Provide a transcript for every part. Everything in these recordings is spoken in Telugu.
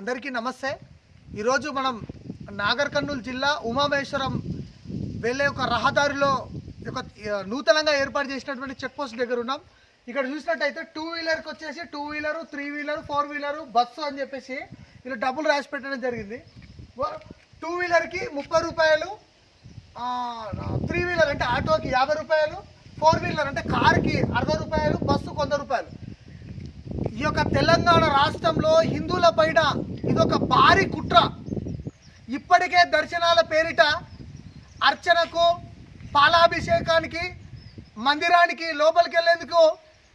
అందరికీ నమస్తే. ఈరోజు మనం నాగర్ కర్నూలు జిల్లా ఉమామేశ్వరం వెళ్ళే ఒక రహదారిలో ఒక నూతనంగా ఏర్పాటు చేసినటువంటి చెక్ పోస్ట్ దగ్గర ఉన్నాం. ఇక్కడ చూసినట్టయితే టూ వీలర్కి వచ్చేసి two wheeler three wheeler four wheeler bus అని చెప్పేసి ఇలా డబ్బులు రాసి పెట్టడం జరిగింది. టూ వీలర్కి ముప్పై రూపాయలు త్రీ వీలర్ అంటే ఆటోకి యాభై రూపాయలు ఫోర్ వీలర్ అంటే కార్కి అరవై రూపాయలు బస్సు వంద రూపాయలు. ఈ యొక్క తెలంగాణ రాష్ట్రంలో హిందువుల పైన ఇదొక భారీ కుట్ర. ఇప్పటికే దర్శనాల పేరిట అర్చనకు పాలాభిషేకానికి మందిరానికి లోపలికి వెళ్ళేందుకు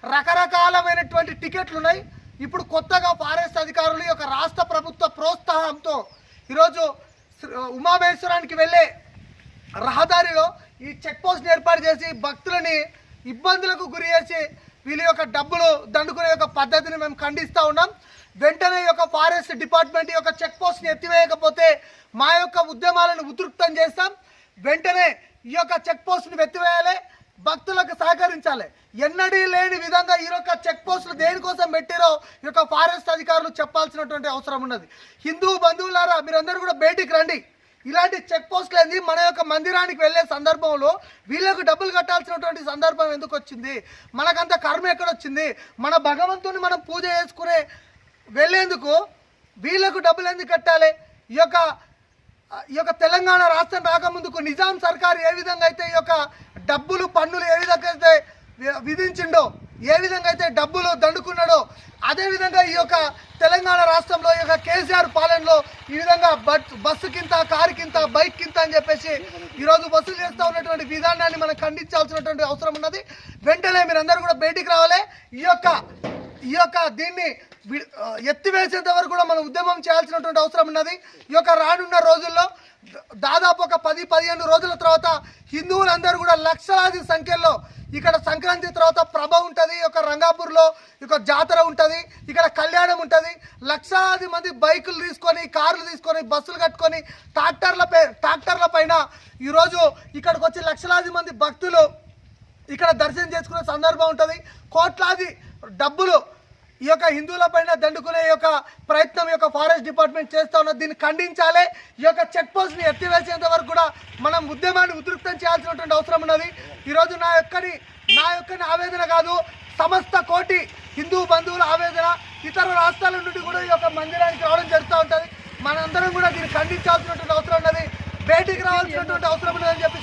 రకరకాలమైనటువంటి టికెట్లు ఉన్నాయి ఇప్పుడు కొత్తగా ఫారెస్ట్ అధికారులు ఈ యొక్క రాష్ట్ర ప్రభుత్వ ప్రోత్సాహంతో ఈరోజు ఉమామేశ్వరానికి వెళ్ళే రహదారిలో ఈ చెక్ పోస్ట్ ఏర్పాటు చేసి భక్తులని ఇబ్బందులకు గురి చేసి వీళ్ళ యొక్క డబ్బులు దండుకునే యొక్క పద్ధతిని మేము ఖండిస్తూ ఉన్నాం. వెంటనే ఈ యొక్క ఫారెస్ట్ డిపార్ట్మెంట్ యొక్క చెక్ పోస్ట్ని ఎత్తివేయకపోతే మా యొక్క ఉద్యమాలను ఉదృప్తం చేస్తాం. వెంటనే ఈ యొక్క చెక్ పోస్ట్ని ఎత్తివేయాలి భక్తులకు సహకరించాలి. ఎన్నడీ లేని విధంగా ఈ యొక్క చెక్ పోస్టులు దేనికోసం పెట్టారో ఈ యొక్క ఫారెస్ట్ అధికారులు చెప్పాల్సినటువంటి అవసరం ఉన్నది. హిందూ బంధువులారా మీరందరూ కూడా బయటికి రండి. ఇలాంటి చెక్ పోస్టులు ఏంది? మన యొక్క మందిరానికి వెళ్ళే సందర్భంలో వీళ్ళకు డబ్బులు కట్టాల్సినటువంటి సందర్భం ఎందుకు వచ్చింది? మనకంత కర్మ ఎక్కడ వచ్చింది? మన భగవంతుని మనం పూజ చేసుకునే వెళ్ళేందుకు వీళ్ళకు డబ్బులు ఎందుకు కట్టాలి? ఈ యొక్క ఈ యొక్క తెలంగాణ రాష్ట్రం రాకముందుకు నిజాం సర్కార్ ఏ విధంగా అయితే ఈ యొక్క డబ్బులు పన్నులు ఏ విధంగా అయితే వి- విధించిండో ఏ విధంగా అయితే డబ్బులు దండుకున్నాడో అదేవిధంగా ఈ యొక్క తెలంగాణ రాష్ట్రంలో ఈ యొక్క కేసీఆర్ పాలనలో ఈ విధంగా బట్ బస్సు కింద కారు కింద బైక్ కింద అని చెప్పేసి ఈరోజు బస్సులు చేస్తూ ఉన్నటువంటి విధానాన్ని మనం ఖండించాల్సినటువంటి అవసరం ఉన్నది. వెంటనే మీరందరూ కూడా బయటికి రావాలి. ఈ యొక్క ఈ యొక్క దీన్ని ఎత్తివేసేంత వరకు కూడా మనం ఉద్యమం చేయాల్సినటువంటి అవసరం ఉన్నది. ఈ యొక్క రానున్న రోజుల్లో దాదాపు ఒక పది పదిహేను రోజుల తర్వాత హిందువులందరూ కూడా లక్షలాది సంఖ్యలో ఇక్కడ సంక్రాంతి తర్వాత ప్రభ ఉంటుంది ఒక రంగాపూర్లో ఈ జాతర ఉంటుంది ఇక్కడ కళ్యాణం ఉంటుంది. లక్షలాది మంది బైకులు తీసుకొని కార్లు తీసుకొని బస్సులు కట్టుకొని ట్రాక్టర్ల పై ట్రాక్టర్ల పైన ఈరోజు ఇక్కడికి వచ్చి లక్షలాది మంది భక్తులు ఇక్కడ దర్శనం చేసుకునే సందర్భం ఉంటుంది. కోట్లాది డబ్బులు ఈ యొక్క హిందువుల పైన దండుకునే యొక్క ప్రయత్నం యొక్క ఫారెస్ట్ డిపార్ట్మెంట్ చేస్తా ఉన్నది. దీన్ని ఖండించాలి. ఈ యొక్క చెక్ పోస్ట్ని ఎత్తివేసేంత వరకు కూడా మనం ఉద్యమాన్ని ఉధృతం చేయాల్సినటువంటి అవసరం ఉన్నది. ఈరోజు నా యొక్కని నా యొక్కని ఆవేదన కాదు సమస్త కోటి హిందూ బంధువుల ఆవేదన ఇతర రాష్ట్రాల నుండి కూడా ఈ యొక్క మందిరానికి రావడం జరుగుతూ ఉంటుంది. మనందరం కూడా దీన్ని ఖండించాల్సినటువంటి అవసరం ఉన్నది. బయటికి రావాల్సినటువంటి అవసరం ఉన్నదని చెప్పి